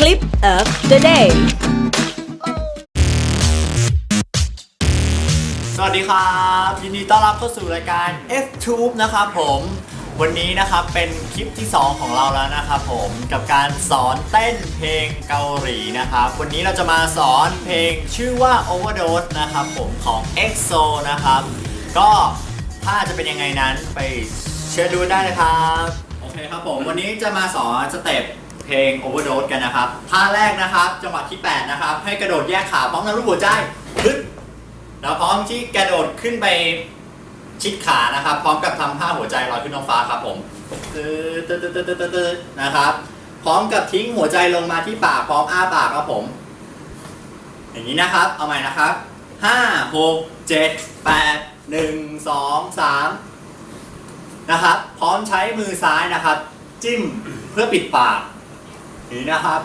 Clip of the day สวัสดีครับ ยินดีต้อนรับเข้าสู่รายการ F Tube นะครับผม วันนี้นะครับเป็นคลิปที่ 2 ของเราแล้วนะครับผมกับการสอนเต้นเพลงเกาหลีนะครับ วันนี้เราจะมาสอนเพลงชื่อว่า Overdose นะครับผมของ EXO นะครับ ก็ถ้าจะเป็นยังไงนั้นไปเชิญดูได้นะครับ โอเคครับผม วันนี้จะมาสอนสเต็ป เพลง Overdose กันนะครับท่าแรกนะครับ จังหวะที่ 8 นะครับ ให้กระโดดแยกขาพร้อมกันรูปหัวใจขึ้นแล้วพร้อมที่กระโดดขึ้นไปชิดขานะครับ พร้อมกับทำท่าหัวใจลอยขึ้นท้องฟ้าครับผมตึ๊ดตึ๊ดตึ๊ดตึ๊ดนะครับ พร้อมกับทิ้งหัวใจลงมาที่ปากพร้อมอ้าปากครับผม อย่างนี้นะครับ เอาใหม่นะครับห้าหกเจ็ดแปดหนึ่งสองสามนะครับ พร้อมใช้มือซ้ายนะครับ จิ้มเพื่อปิดปาก นี้นะครับ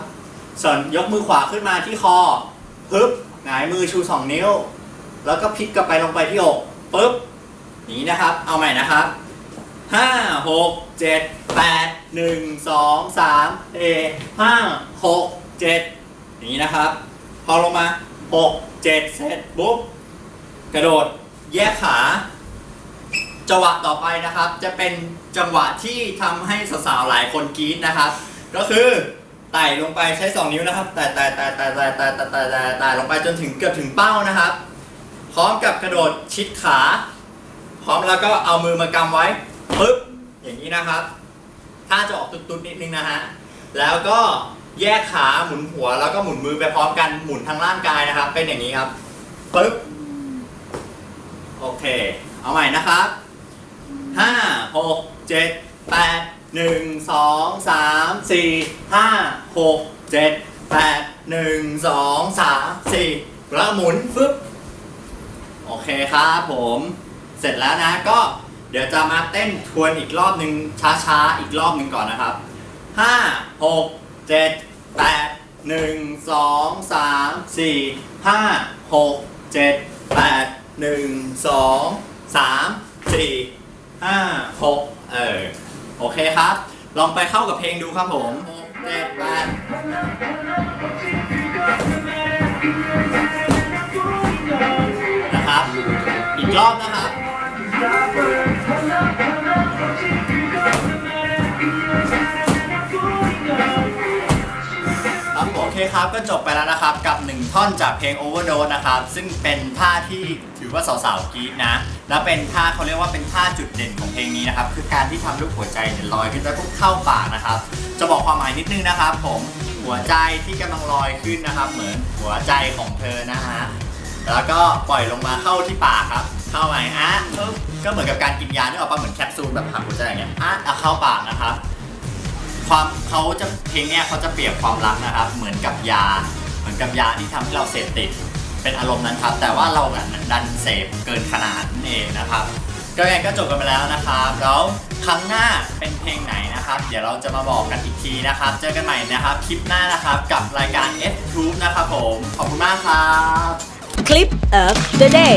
ส่วนยกมือขวาขึ้นมาที่คอปึ๊บหงายมือชูสองนิ้ว แล้วก็พลิกกลับไปลงไปที่อกปึ๊บนี้นะครับ เอาใหม่นะครับห้าหกเจ็ดแปดหนึ่งสองสามเอห้าหกเจ็ดนี้นะครับ พอลงมาหกเจ็ดเสร็จปุ๊บกระโดดแยกขา จังหวะต่อไปนะครับ จะเป็นจังหวะที่ทำให้สาวๆหลายคนกรี๊ดนะครับ ก็คือ ไต่ลงไปใช้ 2 นิ้วนะครับไต่ไต่ไต่ไต่ไต่ไต่ไต่ไต่ไต่ไต่ลงไปจนถึงเกือบถึงเป้านะครับ พร้อมกับกระโดดชิดขา พร้อมแล้วก็เอามือมากำไว้ปึ๊บอย่างนี้นะครับท่าจะออกตุ๊ดๆนิดนึงนะฮะแล้วก็แยกขาหมุนหัวแล้วก็หมุนมือไปพร้อมกันหมุนทั้งร่างกายนะครับ เป็นอย่างนี้ครับปึ๊บโอเค เอาใหม่นะครับห้าหกเจ็ดแปดหนึ่งสองสามสี่ห้า หกเจ็ดแปดหนึ่งสองสามสี่แล้วหมุนฟึบโอเคครับผม เสร็จแล้วนะก็เดี๋ยวจะมาเต้นทวนอีกรอบหนึ่งช้าๆ อีกรอบหนึ่งก่อนนะครับ5 6 7 8 1 2 3 4 5 6 7 8 1 2 3 4 5 6เจ็ดแปดหนึ่งสองสามสี่ห้าหกเออโอเคครับ ลองไปเข้ากับเพลงดูครับผม นะครับ อีกรอบนะครับ ครับโอเคครับก็จบไปแล้วนะครับ กับ 1 ท่อนจากเพลง Overdose นะครับ ซึ่งเป็นท่าที่ถือว่าสาวๆกรี๊ดนะ และเป็นท่าเขาเรียกว่าเป็นท่าจุดเด่นของเพลงนี้นะครับ คือการที่ทำลูกหัวใจเนี่ยลอยขึ้นแล้วก็เข้าปากนะครับ จะบอกความหมายนิดนึงนะครับผม หัวใจที่กำลังลอยขึ้นนะครับ เหมือนหัวใจของเธอนะฮะแล้วก็ปล่อยลงมาเข้าที่ปากครับ เข้าไปอะก็เหมือนกับการกินยาเนี่ออกปะเหมือนแคปซูลแบบหักหัวใจอย่างเงี้ยอะเอาเข้าปากนะครับ ความเขาจะเพลงเนี้ยเขาจะเปรียบความรักนะครับ เหมือนกับยา เหมือนกับยาที่ทำให้เราเสพติด เป็นอารมณ์นั้นครับ แต่ว่าเราแบบดันเสพเกินขนาดนั่นเองนะครับก็ยังก็จบกันไปแล้วนะครับแล้วครั้งหน้าเป็นเพลงไหน นะครับ เดี๋ยวเราจะมาบอกกันอีกทีนะครับ เจอกันใหม่นะครับ คลิปหน้านะครับกับรายการ F Tube นะครับผม ขอบคุณมากครับ Clip of the day